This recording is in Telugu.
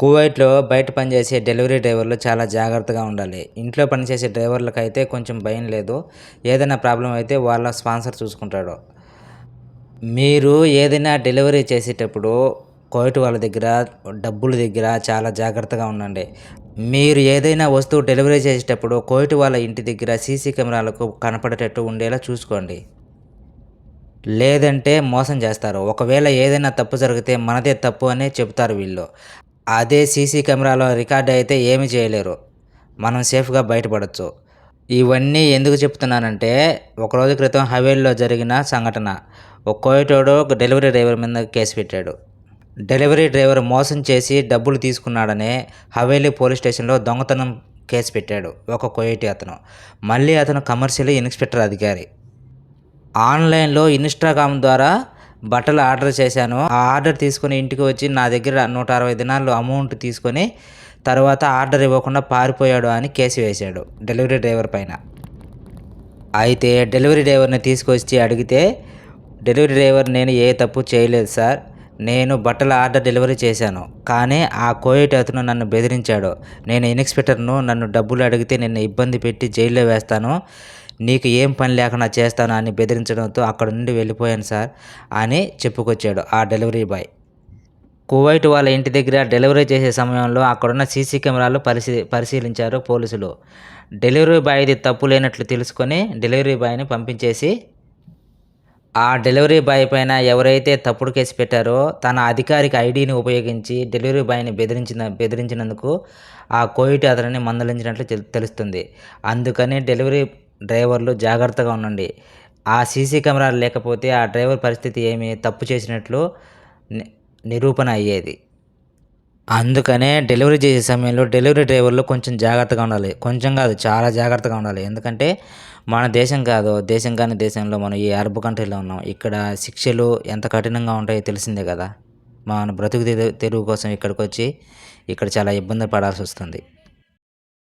కువైట్లో బయట పనిచేసే డెలివరీ డ్రైవర్లు చాలా జాగ్రత్తగా ఉండాలి. ఇంట్లో పనిచేసే డ్రైవర్లకు అయితే కొంచెం భయం లేదు. ఏదైనా ప్రాబ్లం అయితే వాళ్ళ స్పాన్సర్ చూసుకుంటాడు. మీరు ఏదైనా డెలివరీ చేసేటప్పుడు కోయిట్ వాళ్ళ దగ్గర డబ్బుల దగ్గర చాలా జాగ్రత్తగా ఉండండి. మీరు ఏదైనా వస్తువు డెలివరీ చేసేటప్పుడు కోయిట్ వాళ్ళ ఇంటి దగ్గర సీసీ కెమెరాలకు కనపడేటట్టు ఉండేలా చూసుకోండి. లేదంటే మోసం చేస్తారు. ఒకవేళ ఏదైనా తప్పు జరిగితే మనదే తప్పు అని చెప్తారు వీళ్ళు. అదే సీసీ కెమెరాలో రికార్డ్ అయితే ఏమీ చేయలేరు. మనం సేఫ్గా బయటపడవచ్చు ఇవన్నీ ఎందుకు చెప్తున్నానంటే ఒక రోజు క్రితం హవేలీలో జరిగిన సంఘటన. ఒక కోయటోడు ఒక డెలివరీ డ్రైవర్ మీద కేసు పెట్టాడు. డెలివరీ డ్రైవర్ మోసం చేసి డబ్బులు తీసుకున్నాడనే హవేలీ పోలీస్ స్టేషన్లో దొంగతనం కేసు పెట్టాడు ఒక కోయటి అతను. మళ్ళీ అతను కమర్షియల్ ఇన్స్పెక్టర్ అధికారి. ఆన్లైన్లో ఇన్స్టాగ్రామ్ ద్వారా బట్టలు ఆర్డర్ చేశాను. ఆ ఆర్డర్ తీసుకొని ఇంటికి వచ్చి నా దగ్గర నూట అరవై దినాలు అమౌంట్ తీసుకొని తర్వాత ఆర్డర్ ఇవ్వకుండా పారిపోయాడు అని కేసు వేశాడు డెలివరీ డ్రైవర్ పైన. అయితే డెలివరీ డ్రైవర్ని తీసుకొచ్చి అడిగితే డెలివరీ డ్రైవర్ నేను ఏ తప్పు చేయలేదు సార్. నేను బట్టల ఆర్డర్ డెలివరీ చేశాను. కానీ ఆ కోయట్ అతను నన్ను బెదిరించాడు. నేను ఇన్స్పెక్టర్ను నన్ను డబ్బులు అడిగితే నిన్ను ఇబ్బంది పెట్టి జైల్లో వేస్తాను. నీకు ఏం పని లేకుండా చేస్తాను అని బెదిరించడంతో అక్కడ నుండి వెళ్ళిపోయాను సార్ అని చెప్పుకొచ్చాడు ఆ డెలివరీ బాయ్. కువైట్ వాళ్ళ ఇంటి దగ్గర డెలివరీ చేసే సమయంలో అక్కడున్న సీసీ కెమెరాలు పరిశీ పరిశీలించారు పోలీసులు. డెలివరీ బాయ్ది తప్పు లేనట్లు తెలుసుకొని డెలివరీ బాయ్ని పంపించేసి ఆ డెలివరీ బాయ్ పైన ఎవరైతే తప్పుడు కేసు పెట్టారో తన అధికారిక ఐడిని ఉపయోగించి డెలివరీ బాయ్ని బెదిరించిన బెదిరించినందుకు ఆ కోయిట్ అతనిని మందలించినట్లు తెలుస్తుంది. అందుకని డెలివరీ డ్రైవర్లు జాగ్రత్తగా ఉండండి. ఆ సీసీ కెమెరాలు లేకపోతే ఆ డ్రైవర్ పరిస్థితి ఏమి? తప్పు చేసినట్లు నిరూపణ అయ్యేది. అందుకనే డెలివరీ చేసే సమయంలో డెలివరీ డ్రైవర్లు కొంచెం జాగ్రత్తగా ఉండాలి. కొంచెం కాదు చాలా జాగ్రత్తగా ఉండాలి. ఎందుకంటే మన దేశం కాదు దేశం కాని దేశంలో మనం ఈ అరబ్ కంట్రీలో ఉన్నాం. ఇక్కడ శిక్షలు ఎంత కఠినంగా ఉంటాయో తెలిసిందే కదా. మన బ్రతుకు తెరు- తెరువు కోసం ఇక్కడికి వచ్చి ఇక్కడ చాలా ఇబ్బంది పడాల్సి వస్తుంది.